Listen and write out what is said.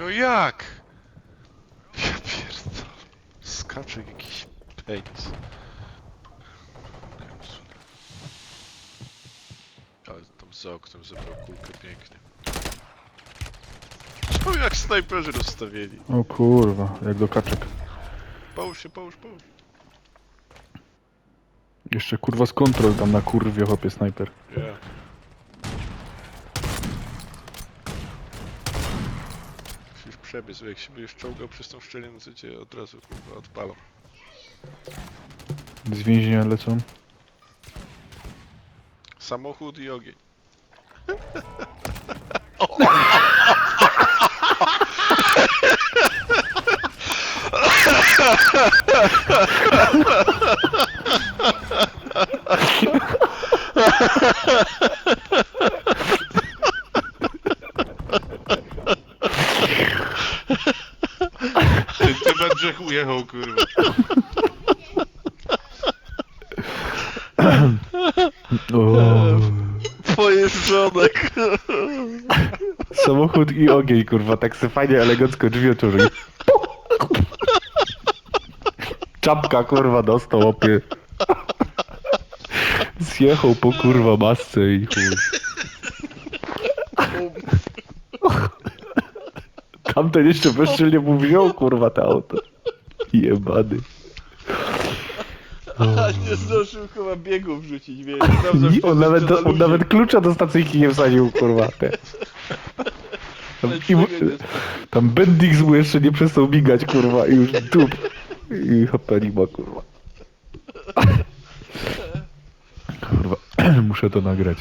No jak? Ja pierdolę. Skacze jak jakiś penis. Ale tam za oknem zebrał kulkę pięknie. Co jak snajperzy rozstawieni? O kurwa, jak do kaczek. Połóż się, połóż, połóż. Jeszcze kurwa z kontrol tam na kurwie chłopie snajper. Nie. Przebiec, bo jak się będziesz czołgał przez tą szczelinę, to cię od razu kurwa odpalą. Z więzienia lecą. Samochód i ogień. Brzeg ujechał, kurwa. Żonek. samochód i ogień kurwa, tak se fajnie elegancko drzwi otworzyli. Czapka kurwa dostał opie. Zjechał po kurwa masce i chuj. Tamten jeszcze bezczelnie mu wziął kurwa to auto. Jebany. A nie zdążył chyba biegu wrzucić, wiesz. I on nawet, on nawet klucza do stacyjki nie wsadził, kurwa. Te. Tam, i, mu- tam Bendix mu jeszcze nie przestał migać, kurwa, i już dup. I HP nie ma, kurwa. Kurwa, muszę to nagrać.